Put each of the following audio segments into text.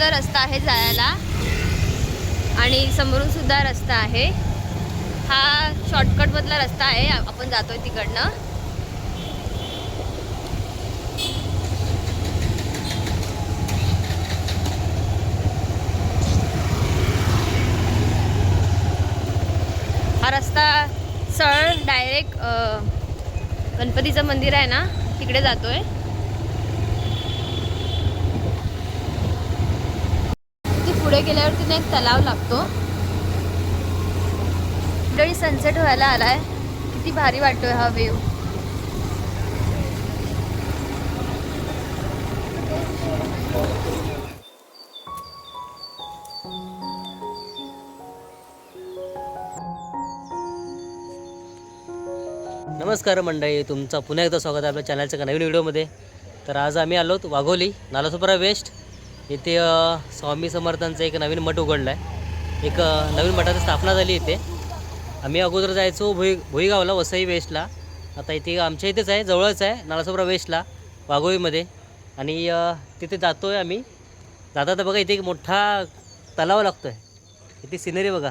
सुद्धा रस्ता आहे जायला. आणि समोरून सुद्धा रस्ता आहे. हा शॉर्टकटमधला रस्ता आहे. आपण जातोय तिकडनं. हा रस्ता सरळ डायरेक्ट गणपतीचं मंदिर आहे ना? तिकडे जातोय. पुढे गेल्यावरती ना एक तलाव लागतो मंडळी सनसेट व्हायला आलाय. किती भारी वाटतोय हा व्ह्यू नमस्कार मंडळी तुमचं पुन्हा एकदा स्वागत आहे आपल्या चॅनलच्या नवीन व्हिडिओमध्ये तर आज आम्ही आलो वाघोली नालासोपरा वेस्ट इथे स्वामी समर्थांचं एक नवीन मठ उघडलं आहे एक नवीन मठाची स्थापना झाली इथे. आम्ही अगोदर जायचो भुई भुईगावला वसई वेस्टला. आता इथे आमच्या इथेच आहे जवळच आहे नालासोपारा वेस्टला वाघोळीमध्ये. आणि तिथे जातो आहे आम्ही. जाता तर बघा इथे एक मोठा तलाव लागतो आहे इथे सिनरी बघा.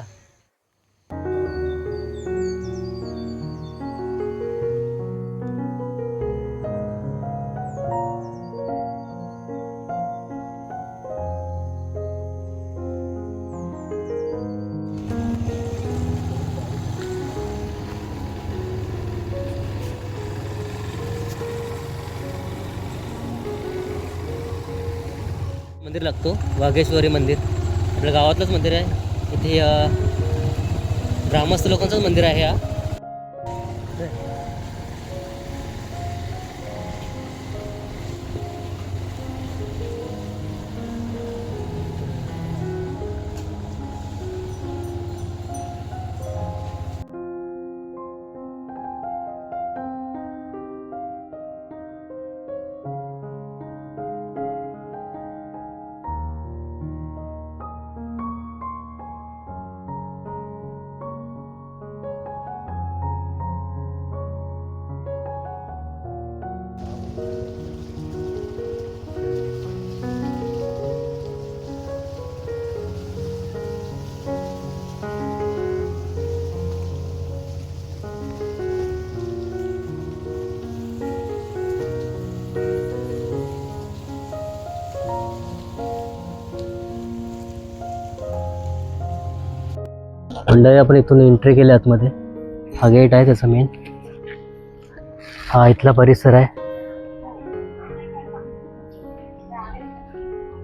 मंदिर लागतो वाघेश्वरी मंदिर. आपल्या गावातलंच मंदिर आहे. इथे ग्रामस्थ लोकांचंच मंदिर आहे हा. मंडळी आपण इथून एंट्री केली आतमध्ये. हा गेट आहे त्याचा मेन हा इथला परिसर आहे.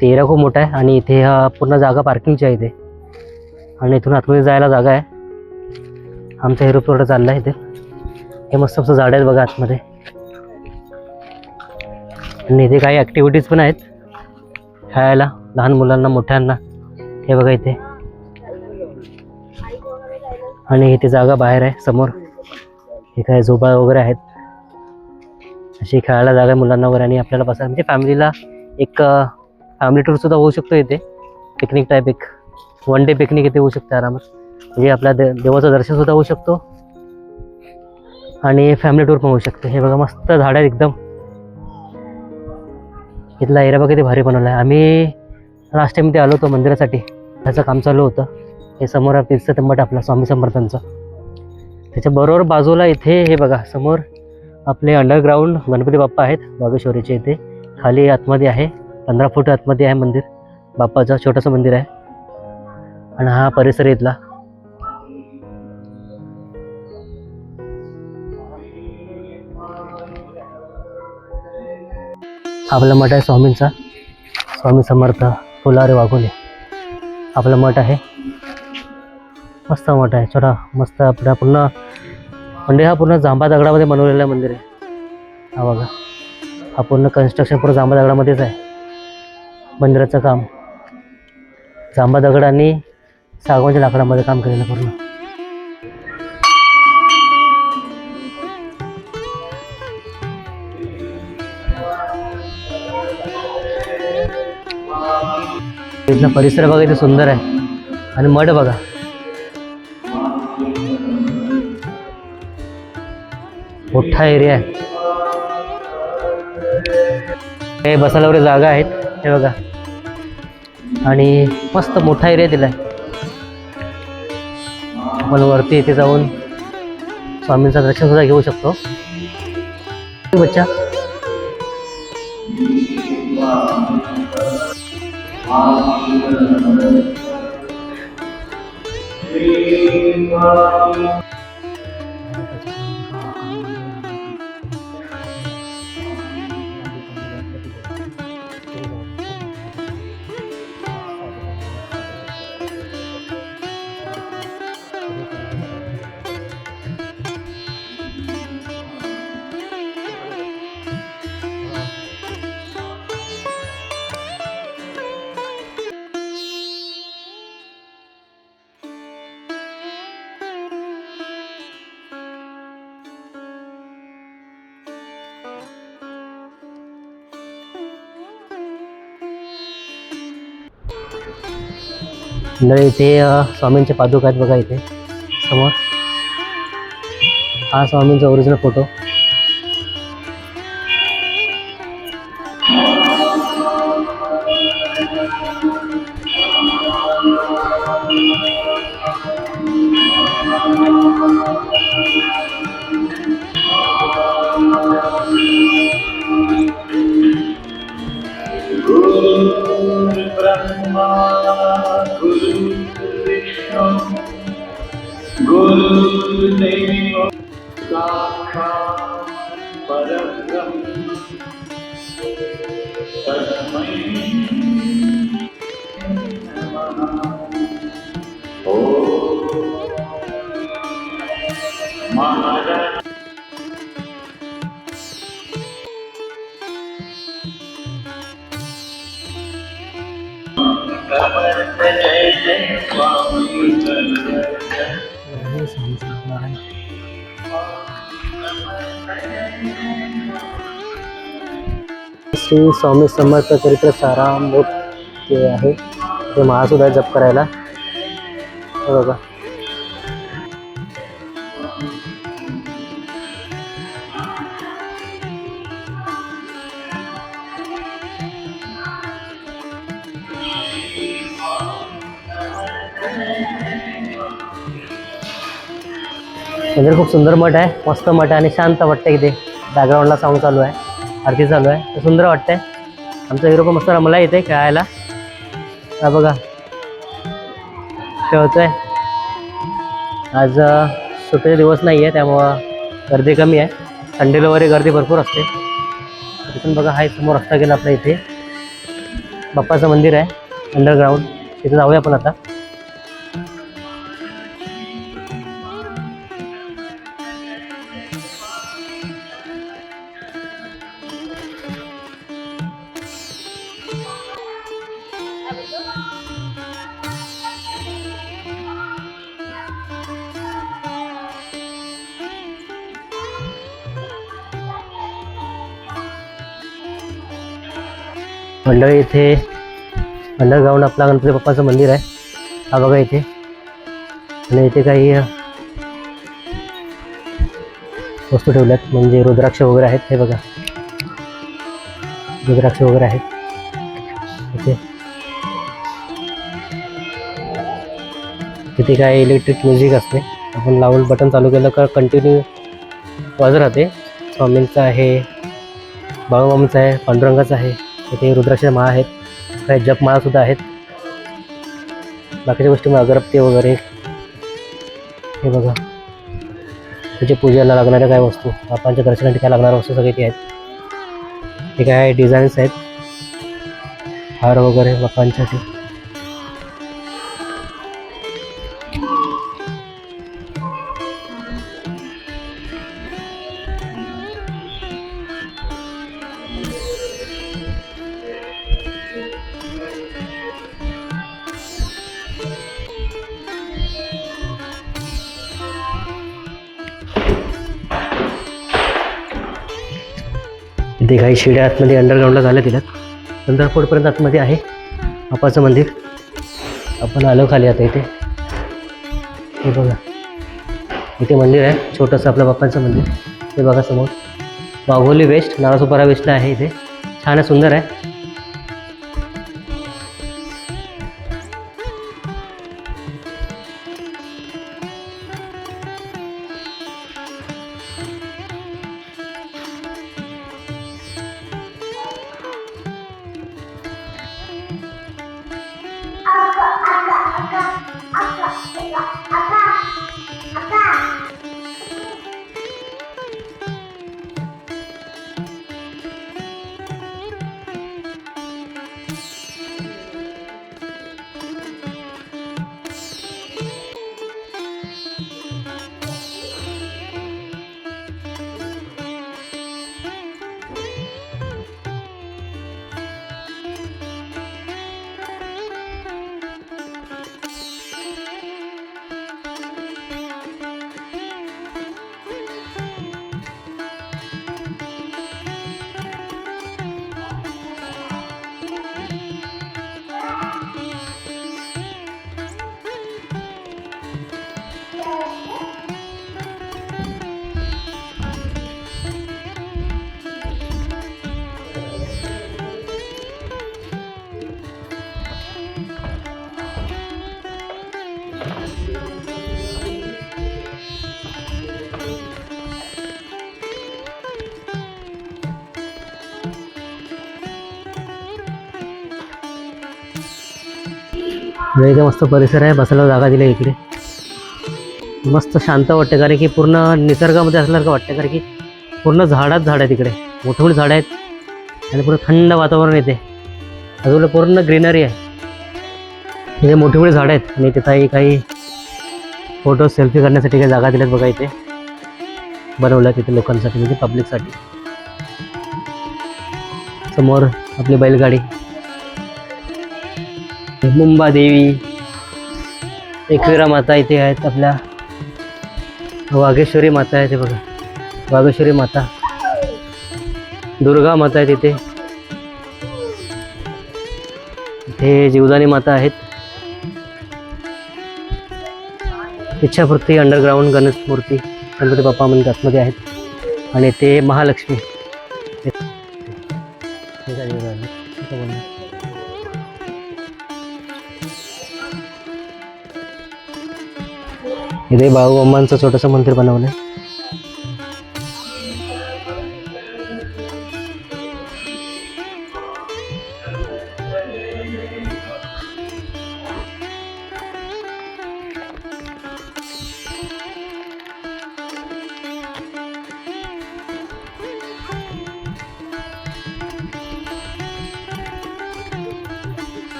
तेरा खूप मोठा आहे आणि इथे हा पूर्ण जागा पार्किंगची आहे इथे. आणि इथून आतमध्ये जायला जागा आहे. आमचा हिरो प्लॉट चालला आहे इथे. हे मस्त मस्त झाडं आहेत बघा आतमध्ये. आणि इथे काही ॲक्टिव्हिटीज पण आहेत. खेळायला लहान मुलांना मोठ्यांना. हे बघा इथे. आणि इथे जागा बाहेर आहे समोर. हे काय झोपा वगैरे आहेत. अशी खेळायला जागा आहे मुलांना वगैरे आणि आपल्याला बसायला म्हणजे फॅमिलीला एक फॅमिली टूरसुद्धा होऊ शकतो इथे. पिकनिक टाईप एक. वन डे पिकनिक इथे होऊ शकते आरामात. म्हणजे आपल्या दे देवाचं दर्शनसुद्धा होऊ शकतो. आणि फॅमिली टूर पण होऊ शकतो. हे बघा मस्त झाड आहेत एकदम. इथला एरिया बघा किती भारी बनवला आहे. आम्ही लास्ट टाइम इथे आलो होतो मंदिरासाठी. त्याचं काम चालू होतं. हे समोर तिथचं मठ आपला स्वामी समर्थांचं. त्याच्या बरोबर बाजूला इथे हे बघा समोर आपले अंडरग्राऊंड गणपती बाप्पा आहेत बागेश्वरीचे इथे. खाली आतमध्ये आहे पंधरा फूट आतमध्ये आहे मंदिर. बाप्पाचं छोटंसं मंदिर आहे. आणि हा परिसर इथला. आपला मठ आहे स्वामींचा. स्वामी समर्थ फुलारे वाघोले. आपलं मठ आहे. मस्त मठ आहे छोटा मस्त आपला पूर्ण म्हणजे हा पूर्ण जांबा दगडामध्ये बनवलेला मंदिर आहे. हा बघा. हा पूर्ण कन्स्ट्रक्शन पूर्ण जांबा दगडामध्येच आहे. मंदिराचं काम. जांभा दगड आणि सागवानच्या लाकडामध्ये काम केलेलं पूर्ण. इथला परिसर बघा इथे सुंदर आहे. आणि मठ बघा. मोठा एरिया आहे. हे बसायला वगैरे जागा आहेत. हे बघा. आणि मस्त मोठा एरिया दिला आहे आपण वरती इथे जाऊन स्वामींचं दर्शन सुद्धा घेऊ शकतो. बच्चा. मंडळी इथे स्वामींचे पादुका आहेत बघा इथे समोर. हा स्वामींचा ओरिजिनल फोटो श्री स्वामी समर्थ चरित्र सारामृत ते आहे. ते महासुद्धा जप करायला. बघा. म्हणजे खूप सुंदर मठ आहे मस्त मठ आहे आणि शांत वाटतं इथे बॅकग्राऊंडला साऊंड चालू आहे आरती चालू आहे तर सुंदर वाटतंय आमचा हिरो पण मस्त रमला इथे खेळायला। हा बघा खेळतोय। आज सुट्टीचे दिवस नाही आहे त्यामुळं गर्दी कमी आहे. संडेला वगैरे गर्दी भरपूर असते. तिथून बघा हा समोर रस्ता गेला आपल्या इथे. बाप्पाचं मंदिर आहे अंडरग्राऊंड तिथे जाऊया आपण आता. मंडळी इथे अंडरग्राऊंड आपला गणपती बाप्पाचं मंदिर आहे. हा बघा इथे. आणि इथे काही वस्तू ठेवल्यात. म्हणजे रुद्राक्ष वगैरे आहेत हे बघा. रुद्राक्ष वगैरे आहेत. इथे. इथे काय इलेक्ट्रिक म्युझिक असते. आपण लावून बटन चालू केलं का कंटिन्यू वाजत राहते. स्वामींचं आहे बाळूमामाचं आहे पांडुरंगाचं आहे. इथे रुद्राक्ष माळा आहेत. काही जपमाळासुद्धा आहेत. बाकीच्या गोष्टी मग अगरबत्ती वगैरे. हे बघा. त्याचे पूजेला लागणाऱ्या काय वस्तू? बापांच्या दर्शनासाठी काय लागणाऱ्या वस्तू सगळे ते आहेत. हे काय डिझाईन्स आहेत. हार वगैरे बापांसाठी इथे काही शिड्या आतमध्ये अंडरग्राऊंडला झाल्या दिल्यात नंतर आतमध्ये आहे. आपाचं मंदिर. आपण आलो खाली आता इथे. हे बघा. इथे मंदिर आहे. छोटंसं आपलं बाप्पांचं मंदिर. हे बघा समोर. वाघोली वेस्ट नारासोपारा वेस्टला आहे इथे. छान आहे सुंदर आहे. 赤赤赤 आणि इथे मस्त परिसर आहे बसायला जागा दिली इकडे. मस्त शांत वाटते कारण की पूर्ण निसर्गामध्ये असल्यासारखं वाटतं कारण की पूर्ण झाडात झाड आहे तिकडे मोठी मोठी झाडं आहेत आणि पूर्ण थंड वातावरण येते. बाजूला पूर्ण ग्रीनरी आहे. इथे मोठी मोठी झाडं आहेत आणि तिथं काही फोटो सेल्फी करण्यासाठी काही जागा दिल्यात बघा इथे. बनवलं तिथे लोकांसाठी म्हणजे पब्लिकसाठी समोर आपली बैलगाडी. मुंबा देवी एकविरा माता इथे आहेत आपल्या. वाघेश्वरी माता आहे ते बघा. वाघेश्वरी माता. दुर्गा माता आहे तिथे इथे जीवदानी माता आहेत. इच्छापूर्ती अंडरग्राऊंड गणेश मूर्ती गणपती बाप्पा मंदिर आतमध्ये आहेत. आणि ते महालक्ष्मी. हे काय वेगळं छोटंसं मंदिर बनवलंय.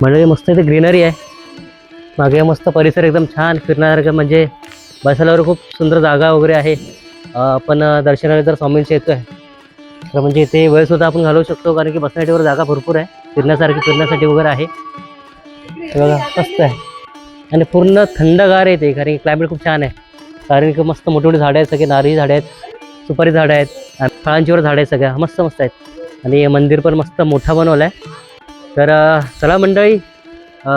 म्हणजे मस्त इथे ग्रीनरी आहे. मागे मस्त परिसर एकदम छान फिरण्यासारखं म्हणजे बसायला खूप सुंदर जागा वगैरे आहे. आपण दर्शनाला जर स्वामींची येतोय तर म्हणजे इथे वेळसुद्धा आपण घालवू शकतो कारण की बसण्यासाठी वगैरे जागा भरपूर आहे. फिरण्यासारखी फिरण्यासाठी वगैरे आहे. बघा मस्त आहे. आणि पूर्ण थंडगार आहे ते कारण की क्लायमेट खूप छान आहे. कारण की मस्त मोठी मोठी झाडं आहेत सगळे नारळी झाडं आहेत सुपारी झाडं आहेत आणि फळांचीवर झाडं आहेत सगळ्या मस्त मस्त आहेत. आणि हे मंदिर पण मस्त मोठा बनवलं आहे तर चला मंडळी अ,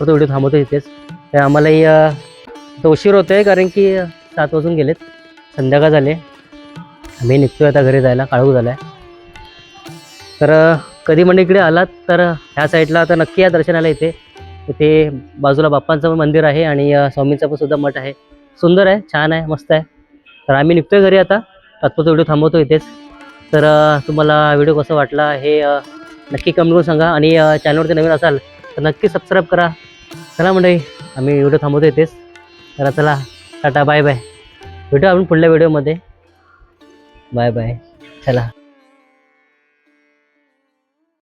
व्हिडिओ थांबवतो इथेच. तर आम्हालाही तो उशीर होतो आहे कारण की सात वाजून गेलेत. संध्याकाळ झाले आम्ही निघतोय आता घरी जायला काळू झाला आहे तर कधी म्हणजे इकडे आलात? तर ह्या साईडला आता नक्की या दर्शनाला इथे. इथे बाजूला बाप्पांचं पण मंदिर आहे आणि स्वामींचा पण सुद्धा मठ आहे. सुंदर आहे छान आहे मस्त आहे. तर आम्ही निघतोय घरी आता. तात्पुरता व्हिडिओ थांबवतो इथेच. तर तुम्हाला व्हिडिओ कसा वाटला हे नक्की कमेंट करून सांगा आणि चॅनलवरती नवीन असाल तर नक्की सबस्क्राईब करा. चला मंडळी आम्ही व्हिडिओ थांबवतो येतेच तर चला. टाटा बाय बाय भेटू आपण पुढल्या व्हिडिओमध्ये बाय बाय चला.